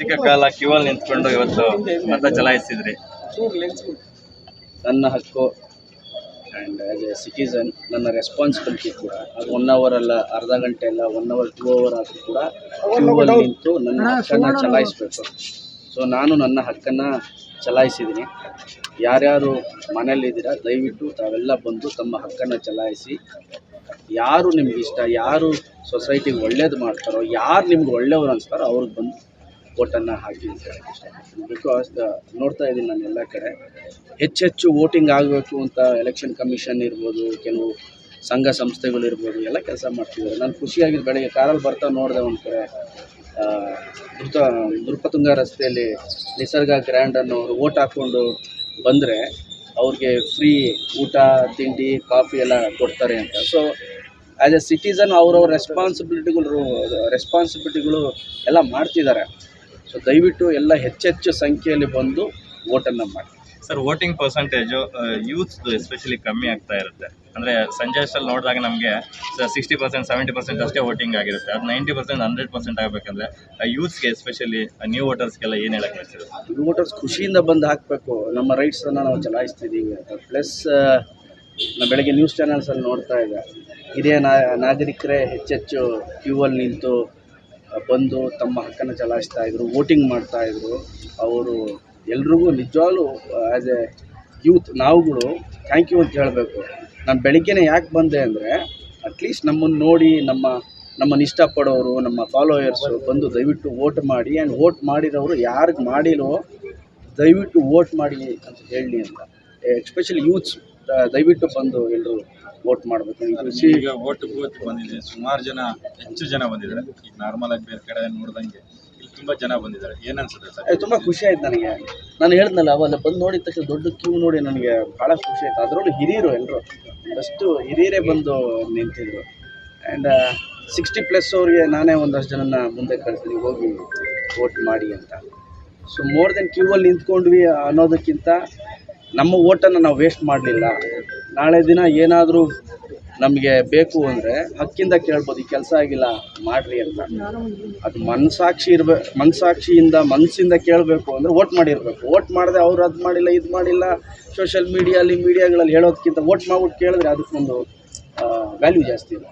ಅಧಿಕ ಕಾಲ ಕ್ಯೂ ಅಲ್ಲಿ ನಿಂತ್ಕೊಂಡು ಇವತ್ತು ಮತ ಚಲಾಯಿಸಿದ್ರಿ. ನನ್ನ ಹಕ್ಕು ಆ್ಯಂಡ್ ಆ್ಯಸ್ ಎ ಸಿಟಿಸನ್ ನನ್ನ ರೆಸ್ಪಾನ್ಸಿಬಿಲಿಟಿ ಕೂಡ ಅದು ಒನ್ ಅವರ್ ಅಲ್ಲ ಅರ್ಧ ಗಂಟೆ ಅಲ್ಲ ಒನ್ ಅವರ್ ಟೂ ಅವರ್ ಆದರೂ ಕೂಡ ಕ್ಯೂ ಅಲ್ಲಿ ನಿಂತು ನನ್ನ ಹಕ್ಕನ್ನು ಚಲಾಯಿಸಬೇಕು. ಸೊ ನಾನು ನನ್ನ ಹಕ್ಕನ್ನು ಚಲಾಯಿಸಿದ್ದೀನಿ. ಯಾರ್ಯಾರು ಮನೇಲಿದ್ದೀರಾ ದಯವಿಟ್ಟು ತಾವೆಲ್ಲ ಬಂದು ತಮ್ಮ ಹಕ್ಕನ್ನು ಚಲಾಯಿಸಿ. ಯಾರು ನಿಮ್ಗೆ ಇಷ್ಟ ಯಾರು ಸೊಸೈಟಿಗೆ ಒಳ್ಳೇದು ಮಾಡ್ತಾರೋ ಯಾರು ನಿಮ್ಗೆ ಒಳ್ಳೆಯವ್ರು ಅನಿಸ್ತಾರೋ ಅವ್ರಿಗೆ ಬಂದು ವೋಟನ್ನು ಹಾಕಿ ಅಂತ ಹೇಳಕ್ಕೆ ಇಷ್ಟಪಡ್ತೀನಿ. ಬಿಕಾಸ್ ನೋಡ್ತಾ ಇದ್ದೀನಿ ನಾನು ಎಲ್ಲ ಕಡೆ. ಹೆಚ್ಚೆಚ್ಚು ವೋಟಿಂಗ್ ಆಗಬೇಕು ಅಂತ ಎಲೆಕ್ಷನ್ ಕಮಿಷನ್ ಇರ್ಬೋದು ಕೆಲವು ಸಂಘ ಸಂಸ್ಥೆಗಳಿರ್ಬೋದು ಎಲ್ಲ ಕೆಲಸ ಮಾಡ್ತಿದ್ದಾರೆ. ನಾನು ಖುಷಿಯಾಗಿ ಬೆಳಗ್ಗೆ ಕಾರಲ್ಲಿ ಬರ್ತಾ ನೋಡಿದೆ ಒಂದು ಕಡೆ ಆ, ದುರ್ತ ನೃಪತುಂಗ ರಸ್ತೆಯಲ್ಲಿ ನಿಸರ್ಗ ಗ್ರ್ಯಾಂಡ್ ಅನ್ನೋರು ಓಟ್ ಹಾಕ್ಕೊಂಡು ಬಂದರೆ ಅವ್ರಿಗೆ ಫ್ರೀ ಊಟ ತಿಂಡಿ ಕಾಫಿ ಎಲ್ಲ ಕೊಡ್ತಾರೆ ಅಂತ. ಸೊ ಆ್ಯಸ್ ಎ ಸಿಟಿಸನ್ ಅವರವ್ರ ರೆಸ್ಪಾನ್ಸಿಬಿಲಿಟಿಗಳು ರೆಸ್ಪಾನ್ಸಿಬಿಲಿಟಿಗಳು ಎಲ್ಲ ಮಾಡ್ತಿದ್ದಾರೆ. ಸೊ ದಯವಿಟ್ಟು ಎಲ್ಲ ಹೆಚ್ಚೆಚ್ಚು ಸಂಖ್ಯೆಯಲ್ಲಿ ಬಂದು ವೋಟನ್ನು ಮಾಡಿ. Sir voting percentage youth especially ಕಮ್ಮಿ ಆಗ್ತಾ ಇರುತ್ತೆ. ಅಂದರೆ ಸಂಜೆ ಅಷ್ಟಲ್ಲಿ ನೋಡಿದಾಗ ನಮಗೆ ಸಿಕ್ಸ್ಟಿ ಪರ್ಸೆಂಟ್ ಸೆವೆಂಟಿ ಪರ್ಸೆಂಟ್ ಅಷ್ಟೇ ವೋಟಿಂಗ್ ಆಗಿರುತ್ತೆ. ಅದು ನೈಂಟಿ ಪರ್ಸೆಂಟ್ ಹಂಡ್ರೆಡ್ ಪರ್ಸೆಂಟ್ ಆಗಬೇಕಂದ್ರೆ ಯೂತ್ಸ್ಗೆ ಎಸ್ಪೆಷಲಿ ನ್ಯೂ ವೋಟರ್ಸ್ಗೆಲ್ಲ ಏನು ಹೇಳಕ್ಕೆ ನ್ಯೂ ವೋಟರ್ಸ್ ಖುಷಿಯಿಂದ ಬಂದು ಹಾಕಬೇಕು. ನಮ್ಮ ರೈಟ್ಸನ್ನು ನಾವು ಚಲಾಯಿಸ್ತಿದ್ದೀವಿ ಪ್ಲಸ್ ನಾನು ಬೆಳಗ್ಗೆ ನ್ಯೂಸ್ ಚಾನಲ್ಸಲ್ಲಿ ನೋಡ್ತಾ ಇದ್ದೆ. ಹಿರಿಯ ನಾ ನಾಗರಿಕರೇ ಹೆಚ್ಚೆಚ್ಚು ಕ್ಯೂ ಅಲ್ಲಿ ನಿಂತು ಬಂದು ತಮ್ಮ ಹಕ್ಕನ್ನು ಚಲಾಯಿಸ್ತಾ ಇದ್ರು, ವೋಟಿಂಗ್ ಮಾಡ್ತಾ ಇದ್ರು. ಅವರು ಎಲ್ರಿಗೂ ನಿಜವಾಗ್ಲೂ ಆ್ಯಸ್ ಎ ಯೂತ್ ನಾವುಗಳು ಥ್ಯಾಂಕ್ ಯು ಅಂತ ಹೇಳಬೇಕು. ನಾನು ಬೆಳಿಗ್ಗೆನೇ ಯಾಕೆ ಬಂದೆ ಅಂದರೆ ಅಟ್ಲೀಸ್ಟ್ ನಮ್ಮನ್ನು ನೋಡಿ, ನಮ್ಮ ನಮ್ಮನ್ನು ಇಷ್ಟಪಡೋರು, ನಮ್ಮ ಫಾಲೋಯರ್ಸು ಬಂದು ದಯವಿಟ್ಟು ವೋಟ್ ಮಾಡಿ ಆ್ಯಂಡ್ ವೋಟ್ ಮಾಡಿರೋರು ಯಾರಿಗೆ ಮಾಡಿಲ್ವೋ, ದಯವಿಟ್ಟು ವೋಟ್ ಮಾಡಿ ಅಂತ ಹೇಳಿ ಅಂತ. ಎಸ್ಪೆಷಲಿ ಯೂತ್ಸ್ ದಯವಿಟ್ಟು ಬಂದು ಎಲ್ಲರೂ ವೋಟ್ ಮಾಡಬೇಕು ಕೃಷಿ ಈಗ ವೋಟ್ ಬೂತ್ ಬಂದಿದೆ. ಸುಮಾರು ಜನ ಹೆಚ್ಚು ಜನ ಬಂದಿದ್ದಾರೆ. ಈಗ ನಾರ್ಮಲ್ ಆಗಿ ಬೇರೆ ಕಡೆ ನೋಡ್ದಂಗೆ ಇಲ್ಲಿ ತುಂಬಾ ಜನ ಬಂದಿದ್ದಾರೆ. ಏನ್ ಅನ್ಸುತ್ತೆ ಸರ್ ತುಂಬ ಖುಷಿ ಆಯ್ತು ನನಗೆ. ನಾನು ಹೇಳಿದ್ನಲ್ಲ ಅವಲ್ಲ ಬಂದು ನೋಡಿದ ತಕ್ಷಣ ದೊಡ್ಡ ಕ್ಯೂ ನೋಡಿ ನನಗೆ ಭಾಳ ಖುಷಿ ಆಯ್ತು. ಅದರಲ್ಲೂ ಹಿರಿಯರು ಎಲ್ಲರೂ ಫಸ್ಟು ಹಿರಿಯರೇ ಬಂದು ನಿಂತಿದ್ರು. ಆ್ಯಂಡ್ ಸಿಕ್ಸ್ಟಿ ಪ್ಲಸ್ ಅವ್ರಿಗೆ ನಾನೇ ಒಂದಷ್ಟು ಜನನ ಮುಂದೆ ಕಳಿಸ್ತೀನಿ ಹೋಗಿ ವೋಟ್ ಮಾಡಿ ಅಂತ. ಸೊ ಮೋರ್ ದೆನ್ ಕ್ಯೂ ಅಲ್ಲಿ ನಿಂತ್ಕೊಂಡ್ವಿ ಅನ್ನೋದಕ್ಕಿಂತ ನಮ್ಮ ಓಟನ್ನು ನಾವು ವೇಸ್ಟ್ ಮಾಡಲಿಲ್ಲ. ನಾಳೆ ದಿನ ಏನಾದರೂ ನಮಗೆ ಬೇಕು ಅಂದರೆ ಹಕ್ಕಿಂದ ಕೇಳ್ಬೋದು, ಈ ಕೆಲಸ ಆಗಿಲ್ಲ, ಮಾಡಿರಿ ಅಂತ. ಅದು ಮನಸಾಕ್ಷಿ ಇರ್ಬೇಕು ಮನಸಾಕ್ಷಿಯಿಂದ ಮನಸ್ಸಿಂದ ಕೇಳಬೇಕು ಅಂದರೆ ವೋಟ್ ಮಾಡಿರಬೇಕು. ವೋಟ್ ಮಾಡಿದೆ ಅವ್ರು ಅದು ಮಾಡಿಲ್ಲ, ಇದು ಮಾಡಿಲ್ಲ ಸೋಷಿಯಲ್ ಮೀಡಿಯಲ್ಲಿ ಮೀಡಿಯಾಗಳಲ್ಲಿ ಹೇಳೋದಕ್ಕಿಂತ ವೋಟ್ ಮಾಡ್ಬಿಟ್ಟು ಕೇಳಿದ್ರೆ ಅದಕ್ಕೊಂದು ವ್ಯಾಲ್ಯೂ ಜಾಸ್ತಿ ಇದೆ